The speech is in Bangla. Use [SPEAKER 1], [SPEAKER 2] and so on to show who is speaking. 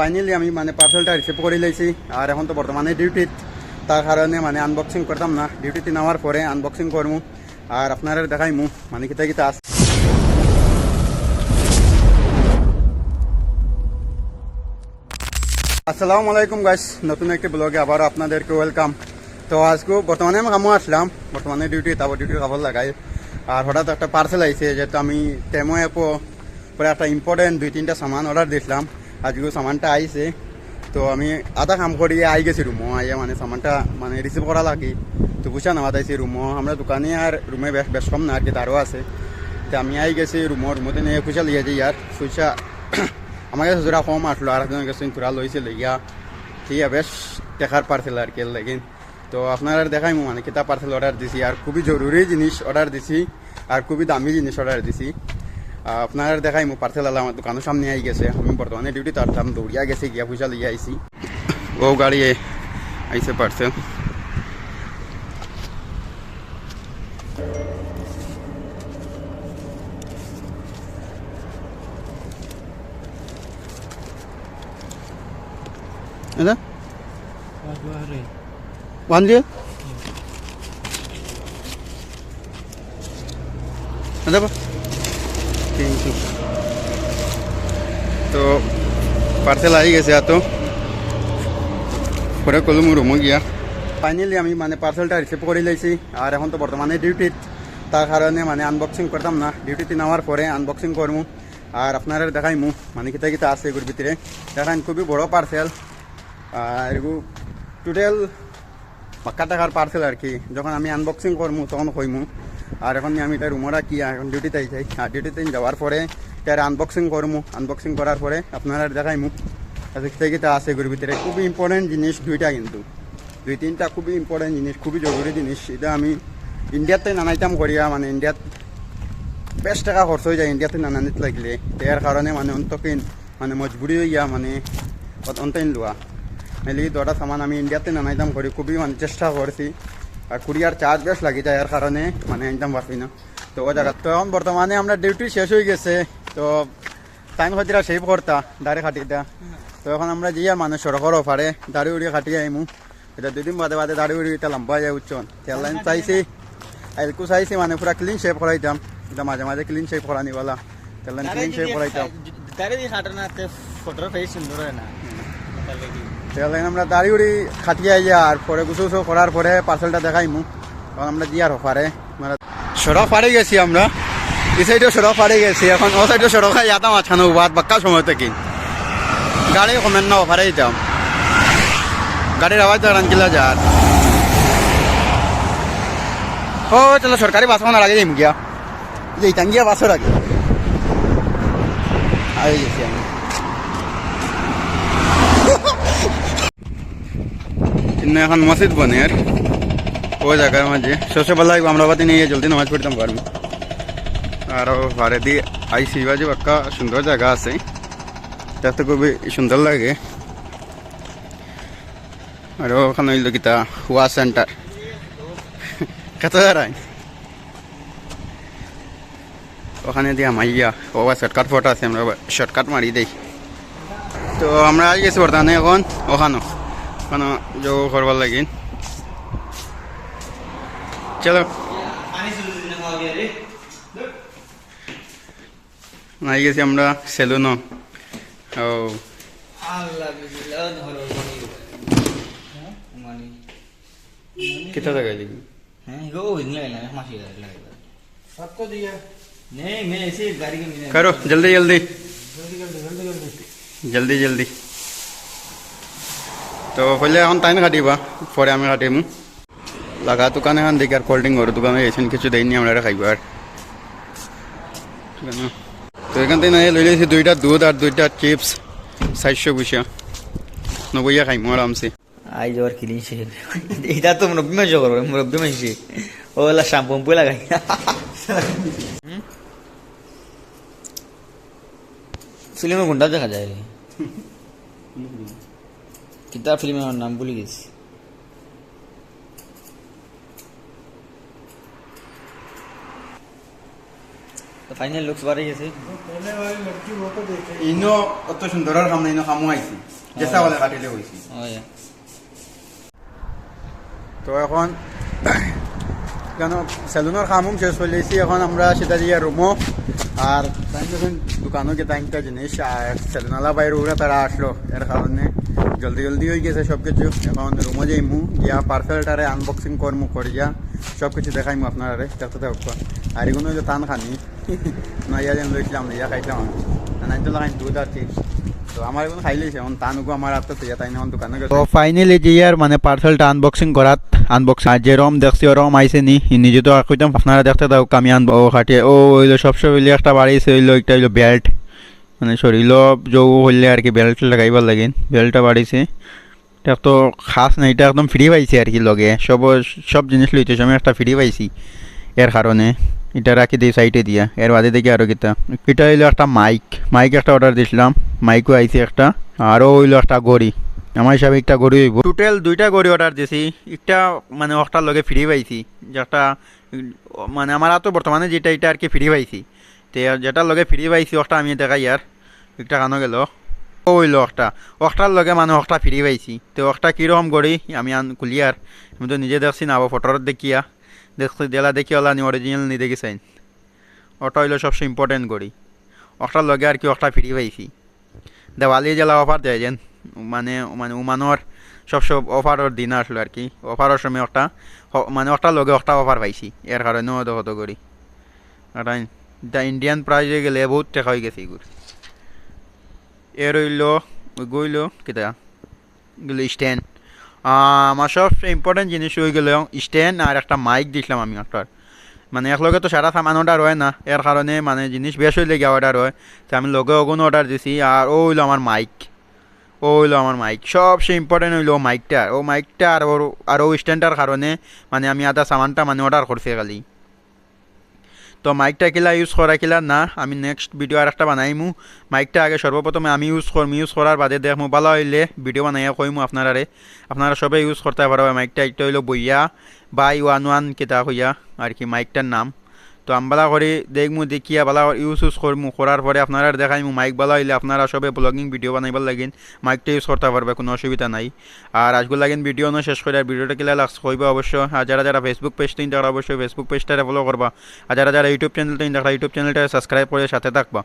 [SPEAKER 1] ফাইনালি আমি মানে পার্সেলটা রিসিভ করে লাইছি আর এখন তো বর্তমানে ডিউটিত তার কারণে মানে আনবক্সিং করতাম না। ডিউটিতে নামার পরে আনবক্সিং করমু আর আপনারা দেখাইমু মানে কিতা কিতা আছে। আসসালামু আলাইকুম গাইস নতুন একটি ব্লগে আবারও আপনাদেরকে ওয়েলকাম তো আজকে বর্তমানে আমি কামো আসলাম। বর্তমানে ডিউটি তারপর ডিউটির খবর লাগাই। আর হঠাৎ একটা পার্সেল আইছে, যেহেতু আমি টেমো অ্যাপও পরে একটা ইম্পর্টেন্ট দুই তিনটা সামান অর্ডার দিয়েছিলাম আজকেও সামানটা আইছে। তো আমি আধা কাম করিয়ে আই গেছি রুমো আইয়া মানে সামানটা মানে রিসিভ করা লাগে। তো বুঝা নেওয়া তাইছি রুমো আমরা দোকানে আর রুমে বেশ বেশ কম না, আর কি তারও আছে। তো আমি আই গেছি রুমো রুমতে নিয়ে পয়সা লিয়ে যাই আর। পয়সা আমার কাছে কম আসলো আর একজনের কাছে তোরা লইছিল ইয়া ঠিক বেশ দেখার পার্সেল আর কি লাগিন। তো আপনারা দেখাই মানে কিতা পার্সেল অর্ডার দিছি। আর খুবই জরুরি জিনিস অর্ডার দিছি। আর খুবই দামি জিনিস অর্ডার দিছি। আপনারা দেখাই মো পার্সেল আলা আমার দোকানের সামনে আই গেছে। আমি বর্তমানে ডিউটি তারতাম দৌড়িয়া গেছি গিয়া পয়সা লিয়ে আইছি ও গাড়ি এ- আইছে পার্সেল এটা ওয়ান দিয়ে দেখো থ্যাংক ইউ তো পার্সেল আই গেছে এত পরে কলম রুমো গিয়া। ফাইনালি আমি মানে পার্সেলটা রিসিভ করে লাইছি আর এখন তো বর্তমানে ডিউটিত তার কারণে মানে আনবক্সিং করতাম না। ডিউটিতে নামার পরে আনবক্সিং করমু আর আপনারা দেখাইমু মানে কিতা কিতা আছে এগুলোর ভিতরে দেখান খুবই বড় পার্সেল আর এগুলো টোটাল পাক্কা টাকার পার্সেল আর কি। যখন আমি আনবক্সিং করমু তখন কইমু আর এখন আমি তার রুমরা কি এখন ডিউটিতে যাই। আর ডিউটিতে যাওয়ার পরে তার আনবক্সিং করমু। আনবক্সিং করার পরে আপনারা দেখাইমু। কিতা কিতা আছে এগুলোর ভিতরে। খুবই ইম্পর্টেন্ট জিনিস দুইটা কিন্তু। দুই তিনটা খুবই ইম্পর্টেন্ট জিনিস, খুবই জরুরি জিনিস। এটা আমি ইন্ডিয়াতে নানাইতাম করিয়া মানে ইন্ডিয়াত বেশ টাকা খরচ হয়ে যায় ইন্ডিয়াতে নানানিত লাগলে। এর কারণে মানে অন্তকিন মানে মজবুরি হইয়া মানে অন্তইন লোৱা মেলি দটা সামান আমি ইন্ডিয়াতে নানাইতাম করি। খুবই মানে চেষ্টা করছি। আর কুরিয়ার চার্জ বেশ লাগি যায় এর কারণে মানে একদম পারছি না। তো ও জায়গা তো এখন বর্তমানে আমরা ডিউটি শেষ হয়ে গেছে তো টাইম খাতিরা সেভ করতা দাঁড়ে খাটিটা তো এখন আমরা যাই মানে সড়কের ওপারে দাড়ি উড়িয়ে খাটিয়ে আইমু। এটা দুদিন বাদে বাদে দাড়ি উড়ি এটা লম্বা যায় উচ্চন তেল লাইন চাইছি আইলকু চাইছি মানে পুরা ক্লিন শেভ করাইতাম। এটা মাঝে মাঝে ক্লিন শেভ করা নিবালা তেল লাইন ক্লিন শেভ করাইতাম।
[SPEAKER 2] তারে দিয়ে খাটো না ফটোর ফেস সুন্দর হয় না
[SPEAKER 1] লাইন আমরা দাড়ি উড়ি খাটিয়ে আর পরে গুছু গুছু করার পরে পার্সেলটা দেখাইমু। তখন আমরা দিয়ার ওপারে মানে সড়ক পাড়ে গেছি আমরা। এই সাইডে সড়ক পাড়ে গেছি, এখন ও সাইডে সড়ক খাই যাতাম আছানো বাদ, বাক্কা সময় থেকে। গাড়ি কমেন না ওপারে যাম গাড়ির আওয়াজ তো রানকিলা যার। ও, চলো সরকারি বাস মানে লাগে যাইম গিয়া। যে টাঙ্গিয়া বাসও লাগে আই গেছি আমি। ইন্না এখন মসজিদ বনের ও জায়গার মাঝে। সবসেবেলা আমরা বাতি নিয়ে জলদি নামাজ পড়তাম পারব। আর ভারে দিয়ে আইসি বাজে বাক্কা সুন্দর জায়গা আছে। দেখতে খুবই সুন্দর লাগে। আর ওখানে হইল কিতা ওয়া সেন্টার। কত দাঁড়ায় ওখানে দিয়া মাইয়া ও শর্টকাট ফটো আছে, আমরা শর্টকাট মারি দেই তো আমরা আই গেছি বর্তমানে এখন ওখানো ওখানে যোগ করবার লাগি চলো
[SPEAKER 2] পানি শুরু দিনে খাওয়া গিয়ে রে
[SPEAKER 1] আই গেছি আমরা সেলুনও ও
[SPEAKER 2] আল্লাহ বিল্লাহ ধরো মানি
[SPEAKER 1] কিতা জায়গায় দেখি
[SPEAKER 2] হ্যাঁ গো ইংলা ইংলা মাসি লাগে লাগে
[SPEAKER 3] सबको दिया
[SPEAKER 2] नहीं मैं ऐसे गाड़ी के मिला
[SPEAKER 1] করো জলদি জলদি
[SPEAKER 3] जल्दी जल्दी जल्दी जल्दी
[SPEAKER 1] জলদি জলদি তো পहिले এখন টাইম কাটিবা? পরে আমি কাটিম। লাগা দোকান এখন দেখি আর কোল্ড ড্রিঙ্ক ওর দোকানে এসেন কিছু দেয়নি আমরা খাইব আর? তো এখান থেকে নাই লই লেছি দুইটা দুধ আর দুইটা চিপস চারশো পয়সা নবইয়া খাইমু আরামসে
[SPEAKER 2] আই যাওয়ার সে এটা তো মুরব্বী মানুষ করবে মুরব্বী মানুষ ওলা শ্যাম্পু লাগাই। ফিল্মে কোনটা দেখা যায়। কিতা ফিল্মের নাম ভুলে গেছি। ফাইনাল লুকস গেছে।
[SPEAKER 1] ইনো অত সুন্দর সামনে ইনো সামু আইছি। জেসা বলে কাটিলে
[SPEAKER 2] হইছি।
[SPEAKER 1] তো এখন কেন সেলুনের কামুম শেষ হয়ে গেছি এখন আমরা সেটা দিয়ে রুমো আর দোকানও কে টাইমটা জিনিস আর সেলুনালা বাইরে উড়ে তারা আসলো। এর কারণে জলদি জলদি হয়ে গেছে সব কিছু এখন রুমো যাইমু, গিয়া পার্সেলটারে আনবক্সিং করমু, করিয়া সব কিছু দেখাইমু আপনারা দেখতে থাকব। আর এগুলো যে টান খানি নয়া যেন লইছিলাম ইয়া খাইছিলাম আমি। তো লাগাই দুধ আর চিপস তো আমার এখন খাই লইছে, এখন টানুকো আমার হাতে তো তাই এখন দোকানে তো ফাইনালি যে ইয়ার মানে পার্সেলটা আনবক্সিং করাত আনবক্সিং আর যেরকম দেখছি ওরকম আইসে নি নিজে তো কইতাম, আপনারা দেখতে দাও আমি আনব খাটিয়ে ও হইল সবসময় একটা বাড়িছে হইল একটা হইল বেল্ট মানে শরীর যৌ হইলে আর কি বেল্ট লাগাইবার লাগিন বেল্টটা বাড়িছে এটা তো খাস না এটা একদম ফ্রি পাইছি আর কি লগে। সব সব জিনিস লইতে সময় একটা ফ্রি পাইছি। এর কারণে এটা রাখি দিই সাইডে দিয়া। এর বাদে দেখি আরও কিতা এটা হইল একটা মাইক মাইক একটা অর্ডার দিছিলাম। মাইকও আইছে একটা। আরও হইল একটা গড়ি আমার হিসাবে একটা গড়ি হইব। টোটাল দুইটা গড়ি অর্ডার দিছি। একটা মানে একটার লগে ফ্রি পাইছি। যেটা মানে আমার তো বর্তমানে যেটা এটা আর কি ফ্রি পাইছি। তে যেটার লগে ফ্রি পাইছি ওটা আমি দেখাই আর একটা কানো গেল। ও হইল একটা ওটার লগে মানে ওটা ফ্রি পাইছি। তো ওটা কীরকম গড়ি আমি আন কুলিয়ার আমি তো নিজে দেখছি না ফটোর দেখিয়া। দেখছি, দেলা দেখি ওলা নি অরিজিনাল নি দেখিছেন ওটা হইল সবচেয়ে ইম্পর্টেন্ট গড়ি ওটার লগে আর কি ওটা ফ্রি পাইছি। দেওয়ালি জেলা অফার দেয় যেন। মানে মানে উমানোর সবসময় অফারের দিন আসলো আর কি। অফারের সময় একটা মানে ওটার লগে একটা অফার পাইছি। এর কারণেও হতো করি দ্য ইন্ডিয়ান প্রাইজে গেলে বহুত টাকা হয়ে গেছে এগুলো এর হইল গইল কেটা গেল স্ট্যান্ড আমার সবচেয়ে ইম্পর্টেন্ট জিনিস হয়ে গেল স্ট্যান্ড আর একটা মাইক দিছিলাম আমি একটার মানে একলগে তো সারা সামান অর্ডার হয় না এর কারণে মানে জিনিস বেশ হইলে গিয়ে অর্ডার হয় তো আমি লগে ওগুলো অর্ডার দিছি আর ও হইল আমার মাইক ও হইল আমার মাইক সবচেয়ে ইম্পর্টেন্ট হইল মাইকটা ও মাইকটা আর ওর আর ও স্ট্যান্ডটার কারণে মানে আমি আধা সামানটা মানে অর্ডার করছি খালি তো মাইকটা কিলা ইউজ করা কিলা? না, আমি নেক্সট ভিডিও আর একটা বানাইমু। মাইকটা আগে সর্বপ্রথমে আমি ইউজ করম ইউজ করার বাদে দেখমু ভালো হইলে ভিডিও বানাইয়া কইমু আপনারারে আপনারা সবাই ইউজ করতে পারবে মাইকটা এটা হইল বইয়া বাই ওয়ান ওয়ান কিতা হইয়া আর কি মাইকটার নাম। তো আমবালা করে দেখমু দেখিয়া বালা ইউজ ইউজ করমু করার পরে আপনারা দেখাইমু মাইক বালা হইলে আপনারা সবে ব্লগিং ভিডিও বানাইবার লাগেন মাইকটা ইউজ করতে পারবে কোনো অসুবিধা নাই। আর আজগুলো লাগেন ভিডিও না শেষ করে ভিডিওটা কিলা লাগস কইবা অবশ্য আর যারা যারা ফেসবুক পেজ তিন তারা অবশ্যই ফেসবুক পেজটা ফলো করবা আর যারা যারা ইউটিউব চ্যানেল তিন তারা ইউটিউব চ্যানেলটা সাবস্ক্রাইব করে সাথে থাকবা।